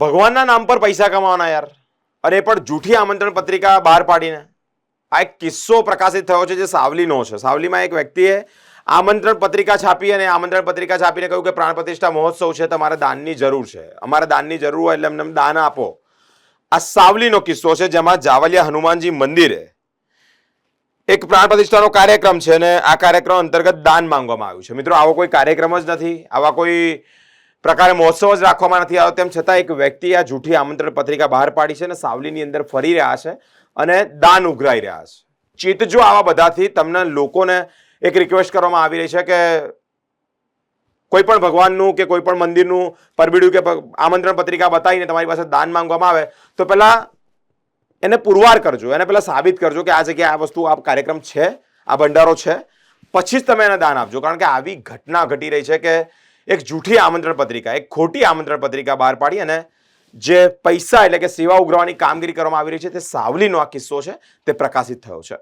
ભગવાનના નામ પર પૈસા કમાવાના યાર. અને પણ જૂઠી આમંત્રણ પત્રિકા બહાર પાડીને. આ એક કિસ્સો પ્રકાશિત થયો છે જે સાવલીનો છે. સાવલીમાં એક વ્યક્તિએ આમંત્રણ પત્રિકા છાપી અને આમંત્રણ પત્રિકા છાપીને કહ્યું કે પ્રાણ પ્રતિષ્ઠા મહોત્સવ છે, તમારે દાનની જરૂર છે. અમારે દાનની જરૂર હોય એટલે અમને દાન આપો. આ સાવલીનો કિસ્સો છે જેમાં જાવલિયા હનુમાનજી મંદિરે એક પ્રાણ પ્રતિષ્ઠાનો કાર્યક્રમ છે અને આ કાર્યક્રમ અંતર્ગત દાન માંગવામાં આવ્યું છે. મિત્રો, આવો કોઈ કાર્યક્રમ જ નથી. આવા કોઈ પ્રકારે મહોત્સવ જ રાખવામાં નથી આવ્યો. તેમ છતાં એક વ્યક્તિ આ જૂઠી આમંત્રણ પત્રિકા બહાર પાડી છે અને સાવલીની અંદર ફરી રહ્યા છે અને દાન ઉઘરાઈ રહ્યા છે. ચેતજો આવા બધાથી તમને લોકોને એક રિક્વેસ્ટ કરવામાં આવી રહી છે કે કોઈ પણ ભગવાનનું કે કોઈ પણ મંદિરનું પરબીડું કે આમંત્રણ પત્રિકા બતાવીને તમારી પાસે દાન માંગવામાં આવે, તો પહેલાં એને પુરવાર કરજો. એને પહેલાં સાબિત કરજો કે આ જગ્યાએ આ વસ્તુ, આ કાર્યક્રમ છે, આ ભંડારો છે. પછી જ તમે એને દાન આપજો. કારણ કે આવી ઘટના ઘટી રહી છે કે એક જૂઠી આમંત્રણ પત્રિકા, એક ખોટી આમંત્રણ પત્રિકા બહાર પાડી અને જે પૈસા એટલે કે સેવા ઉગ્રવાની કામગીરી કરવામાં આવી રહી છે, તે સાવલીનો આ કિસ્સો છે, તે પ્રકાશિત થયો છે.